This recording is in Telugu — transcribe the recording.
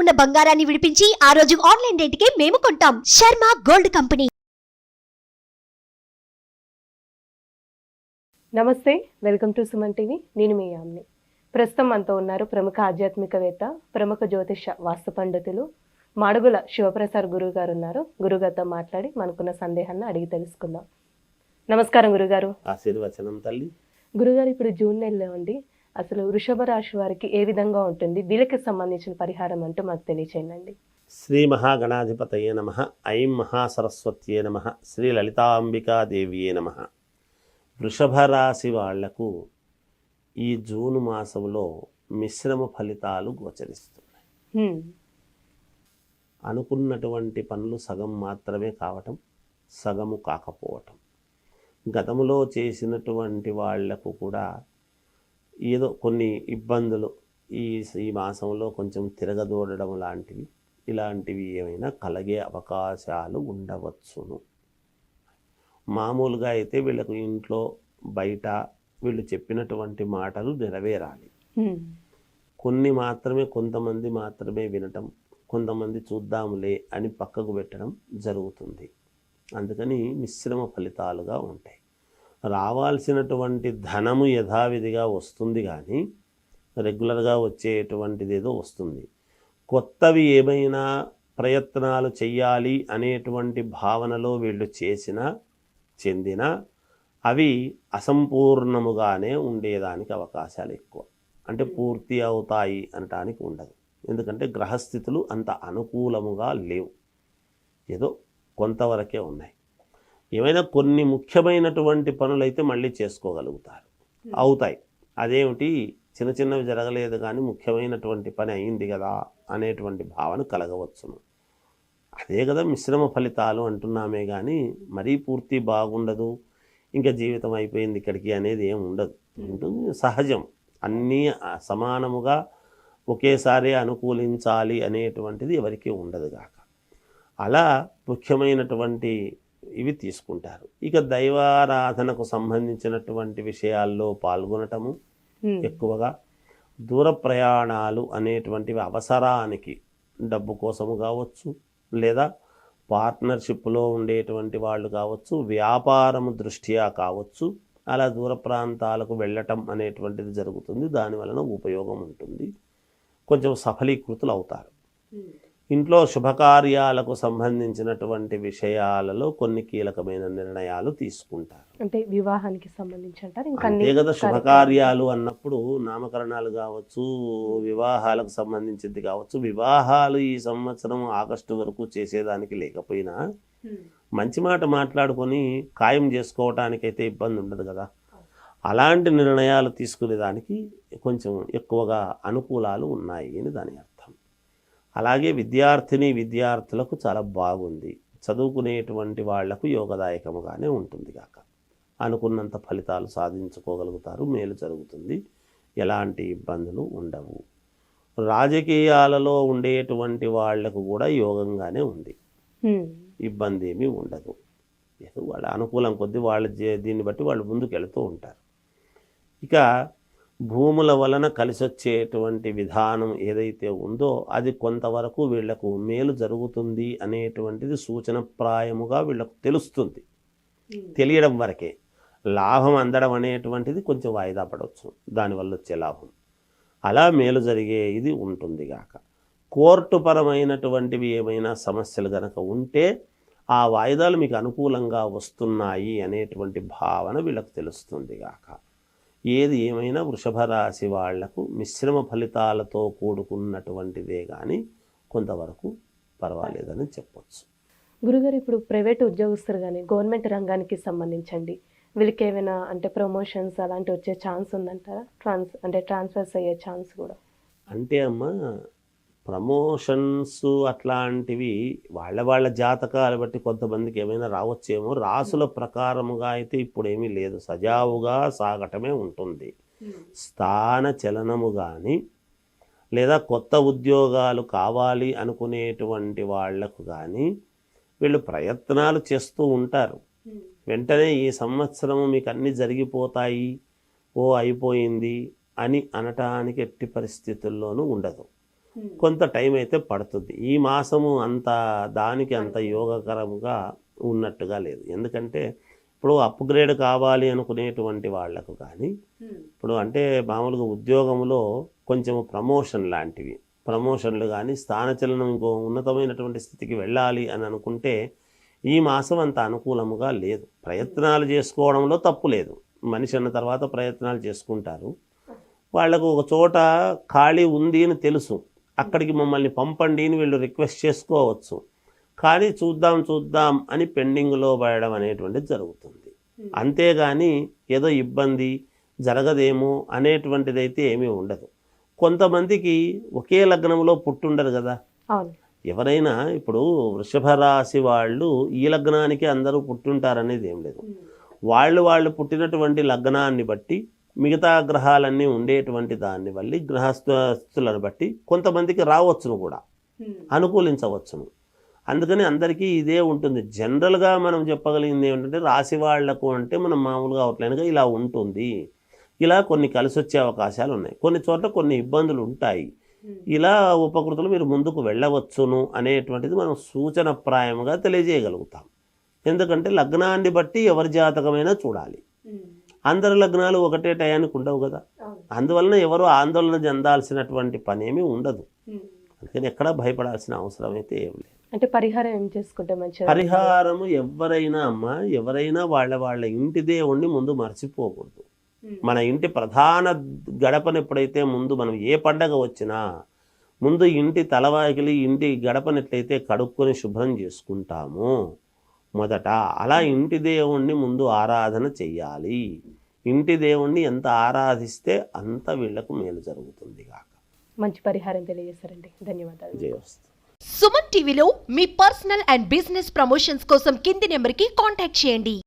ఉన్న బంగారాన్ని విడిపించి ఆ రోజు ఆన్లైన్ రేటుకే మేము కొంటాం. Sharma gold company. నమస్తే వెల్కమ్ టు సుమన్ టీవీ. నేను మీ యామ్ని. ప్రస్తుతం మనతో ఉన్నారు ప్రముఖ ఆధ్యాత్మికవేత్త ప్రముఖ జ్యోతిష వాస్తు పండితులు మాడుగుల శివప్రసాద్ గురువు గారు ఉన్నారు. గురుగారితో మాట్లాడి మనకున్న సందేహాన్ని అడిగి తెలుసుకుందాం. నమస్కారం గురుగారు ఆశీర్వచనం తల్లి. గురుగారు ఇప్పుడు జూన్ నెలలో ఉంది అసలు వృషభ రాశి వారికి ఏ విధంగా ఉంటుంది? వీళ్ళకి సంబంధించిన పరిహారం అంటూ మాకు తెలియచేయండి శ్రీ మహాగణాధిపతయే నమ. ఐం మహాసరస్వత్యే నమ. శ్రీ లలితాంబికాదేవియే నమ. వృషభ రాశి వాళ్ళకు ఈ జూన్ మాసంలో మిశ్రమ ఫలితాలు గోచరిస్తున్నాయి. అనుకున్నటువంటి పనులు సగం మాత్రమే కావటం సగము కాకపోవటం. గతంలో చేసినటువంటి వాళ్ళకు కూడా ఏదో కొన్ని ఇబ్బందులు ఈ ఈ మాసంలో కొంచెం తిరగదోడడం లాంటివి ఇలాంటివి ఏమైనా కలిగే అవకాశాలు ఉండవచ్చును. మామూలుగా అయితే వీళ్ళకు ఇంట్లో బయట వీళ్ళు చెప్పినటువంటి మాటలు నెరవేరాలి. కొన్ని మాత్రమే కొంతమంది మాత్రమే వినటం కొంతమంది చూద్దాములే అని పక్కకు పెట్టడం జరుగుతుంది. అందుకని మిశ్రమ ఫలితాలుగా ఉంటాయి. రావాల్సినటువంటి ధనము యథావిధిగా వస్తుంది కానీ రెగ్యులర్గా వచ్చేటువంటిది ఏదో వస్తుంది. కొత్తవి ఏమైనా ప్రయత్నాలు చేయాలి అనేటువంటి భావనలో వీళ్ళు చేసిన చెందిన అవి అసంపూర్ణముగానే ఉండేదానికి అవకాశాలు ఎక్కువ. అంటే పూర్తి అవుతాయి అనటానికి ఉండదు. ఎందుకంటే గ్రహస్థితులు అంత అనుకూలముగా లేవు. ఏదో కొంతవరకే ఉన్నాయి. ఏమైనా కొన్ని ముఖ్యమైనటువంటి పనులైతే మళ్ళీ చేసుకోగలుగుతారు. అవుతాయి. అదేమిటి? చిన్న చిన్నవి జరగలేదు కానీ ముఖ్యమైనటువంటి పని అయింది కదా అనేటువంటి భావన కలగవచ్చును. అదే కదా మిశ్రమ ఫలితాలు అంటున్నామే కానీ మరీ పూర్తి బాగుండదు. ఇంకా జీవితం అయిపోయింది ఇక్కడికి అనేది ఏం ఉండదు. ఉంటుంది. సహజం. అన్నీ సమానముగా ఒకేసారి అనుకూలించాలి అనేటువంటిది ఎవరికీ ఉండదు గాక. అలా ముఖ్యమైనటువంటి ఇవి తీసుకుంటారు. ఇక దైవారాధనకు సంబంధించినటువంటి విషయాల్లో పాల్గొనటము. ఎక్కువగా దూర ప్రయాణాలు అనేటువంటివి అవసరానికి డబ్బు కోసము కావచ్చు లేదా పార్ట్నర్షిప్లో ఉండేటువంటి వాళ్ళు కావచ్చు వ్యాపారము దృష్ట్యా కావచ్చు అలా దూర ప్రాంతాలకు వెళ్ళటం అనేటువంటిది జరుగుతుంది. దాని వలన ఉపయోగం ఉంటుంది. కొంచెం సఫలీకృతులు అవుతారు ఇంట్లో శుభకార్యాలకు సంబంధించినటువంటి విషయాలలో కొన్ని కీలకమైన నిర్ణయాలు తీసుకుంటారు. అంటే వివాహానికి సంబంధించి అంటారు అంతే కదా శుభకార్యాలు అన్నప్పుడు నామకరణాలు కావచ్చు వివాహాలకు సంబంధించింది కావచ్చు వివాహాలు ఈ సంవత్సరం ఆగస్టు వరకు చేసేదానికి లేకపోయినా మంచి మాట మాట్లాడుకొని ఖాయం చేసుకోవటానికైతే ఇబ్బంది ఉండదు కదా. అలాంటి నిర్ణయాలు తీసుకునేదానికి కొంచెం ఎక్కువగా అనుకూలాలు ఉన్నాయి అని దాని అర్థం. అలాగే విద్యార్థిని విద్యార్థులకు చాలా బాగుంది. చదువుకునేటువంటి వాళ్ళకు యోగదాయకముగానే ఉంటుంది కాక అనుకున్నంత ఫలితాలు సాధించుకోగలుగుతారు మేలు జరుగుతుంది. ఎలాంటి ఇబ్బందులు ఉండవు. రాజకీయాలలో ఉండేటువంటి వాళ్ళకు కూడా యోగంగానే ఉంది. ఇబ్బంది ఏమీ ఉండదు. ఏదో వాళ్ళ అనుకూలం కొద్దీ వాళ్ళ దీన్ని బట్టి వాళ్ళు ముందుకు వెళుతూ ఉంటారు. ఇక భూముల వలన కలిసి వచ్చేటువంటి విధానం ఏదైతే ఉందో అది కొంతవరకు వీళ్ళకు మేలు జరుగుతుంది అనేటువంటిది సూచనప్రాయముగా వీళ్ళకు తెలుస్తుంది. తెలియడం వరకే. లాభం అందడం అనేటువంటిది కొంచెం వాయిదా పడవచ్చు. దానివల్ల వచ్చే లాభం. అలా మేలు జరిగే ఇది ఉంటుంది గాక. కోర్టు పరమైనటువంటివి ఏమైనా సమస్యలు గనక ఉంటే ఆ వాయిదాలు మీకు అనుకూలంగా వస్తున్నాయి అనేటువంటి భావన వీళ్ళకు తెలుస్తుంది గాక. ఏది ఏమైనా వృషభ రాశి వాళ్ళకు మిశ్రమ ఫలితాలతో కూడుకున్నటువంటిదే కానీ కొంతవరకు పర్వాలేదని చెప్పొచ్చు. గురుగారు ఇప్పుడు ప్రైవేట్ ఉద్యోగస్తులు కానీ గవర్నమెంట్ రంగానికి సంబంధించండి. వీళ్ళకి ఏమైనా అంటే ప్రమోషన్స్ అలాంటి వచ్చే ఛాన్స్ ఉందంటారా? ట్రాన్స్ అంటే ట్రాన్స్ఫర్స్ అయ్యే ఛాన్స్ కూడా. అంటే అమ్మ ప్రమోషన్స్ అట్లాంటివి వాళ్ళ వాళ్ళ జాతకాలు బట్టి కొంతమందికి ఏమైనా రావచ్చేమో. రాసుల ప్రకారముగా అయితే ఇప్పుడు ఏమీ లేదు. సజావుగా సాగటమే ఉంటుంది. స్థాన చలనము కానీ లేదా కొత్త ఉద్యోగాలు కావాలి అనుకునేటువంటి వాళ్ళకు కానీ వీళ్ళు ప్రయత్నాలు చేస్తూ ఉంటారు. వెంటనే ఈ సంవత్సరం మీకు అన్నీ జరిగిపోతాయి. ఓ అయిపోయింది అని అనటానికి ఎట్టి పరిస్థితుల్లోనూ ఉండదు. కొంత టైం అయితే పడుతుంది. ఈ మాసము అంత దానికి అంత యోగకరంగా ఉన్నట్టుగా లేదు. ఎందుకంటే ఇప్పుడు అప్గ్రేడ్ కావాలి అనుకునేటువంటి వాళ్ళకు కానీ ఇప్పుడు అంటే మామూలుగా ఉద్యోగంలో కొంచెం ప్రమోషన్ లాంటివి ప్రమోషన్లు కానీ స్థానచలనం ఇంకో ఉన్నతమైనటువంటి స్థితికి వెళ్ళాలి అని అనుకుంటే ఈ మాసం అంత అనుకూలముగా లేదు. ప్రయత్నాలు చేసుకోవడంలో తప్పు లేదు. మనిషి అన్న తర్వాత ప్రయత్నాలు చేసుకుంటారు. వాళ్ళకు ఒక చోట ఖాళీ ఉంది అని తెలుసు. అక్కడికి మమ్మల్ని పంపండి అని వీళ్ళు రిక్వెస్ట్ చేసుకోవచ్చు. కానీ చూద్దాం చూద్దాం అని పెండింగ్లో పడడం అనేటువంటిది జరుగుతుంది. అంతేగాని ఏదో ఇబ్బంది జరగదేమో అనేటువంటిది అయితే ఏమీ ఉండదు. కొంతమందికి ఒకే లగ్నంలో పుట్టుండరు కదా. ఎవరైనా ఇప్పుడు వృషభ రాశి వాళ్ళు ఈ లగ్నానికి అందరూ పుట్టుంటారనేది ఏం లేదు. వాళ్ళు వాళ్ళు పుట్టినటువంటి లగ్నాన్ని బట్టి మిగతా గ్రహాలన్నీ ఉండేటువంటి దాన్ని బట్టి గ్రహస్థులను బట్టి కొంతమందికి రావచ్చును కూడా. అనుకూలించవచ్చును. అందుకని అందరికీ ఇదే ఉంటుంది. జనరల్గా మనం చెప్పగలిగింది ఏమిటంటే రాశి వాళ్ళకు అంటే మనం మామూలుగా అవుట్లైన్గా ఇలా ఉంటుంది. ఇలా కొన్ని కలిసి వచ్చే అవకాశాలు ఉన్నాయి. కొన్ని చోట్ల కొన్ని ఇబ్బందులు ఉంటాయి. ఇలా ఉపకృతులు మీరు ముందుకు వెళ్ళవచ్చును అనేటువంటిది మనం సూచనప్రాయంగా తెలియజేయగలుగుతాం. ఎందుకంటే లగ్నాన్ని బట్టి ఎవరి జాతకమైనా చూడాలి. అందరి లగ్నాలు ఒకటే టయానికి ఉండవు కదా. అందువలన ఎవరు ఆందోళన చెందాల్సినటువంటి పనేమీ ఉండదు. అందుకని ఎక్కడా భయపడాల్సిన అవసరం అయితే ఏం లేదు. అంటే పరిహారం ఏం చేసుకుంటే మంచిది? పరిహారము ఎవరైనా అమ్మ ఎవరైనా వాళ్ళ వాళ్ళ ఇంటి దేవుణ్ణి ముందు మర్చిపోకూడదు. మన ఇంటి ప్రధాన గడపను ఎప్పుడైతే ముందు మనం ఏ పండగ వచ్చినా ముందు ఇంటి తలవాకిలి ఇంటి గడపను ఎట్లయితే కడుక్కొని శుభ్రం చేసుకుంటామో మొదట అలా ఇంటి దేవుణ్ణి ముందు ఆరాధన చెయ్యాలి. ఇంటి దేవుణ్ణి ఎంత ఆరాధిస్తే అంత వీళ్ళకు మేలు జరుగుతుంది కాక మంచి పరిహారం తెలియజేశారండి. ధన్యవాదాలు. జయవస్తు సుమన్ టీవీలో మీ పర్సనల్ అండ్ బిజినెస్ ప్రమోషన్స్ కోసం కింది నెంబర్కి కాంటాక్ట్ చేయండి.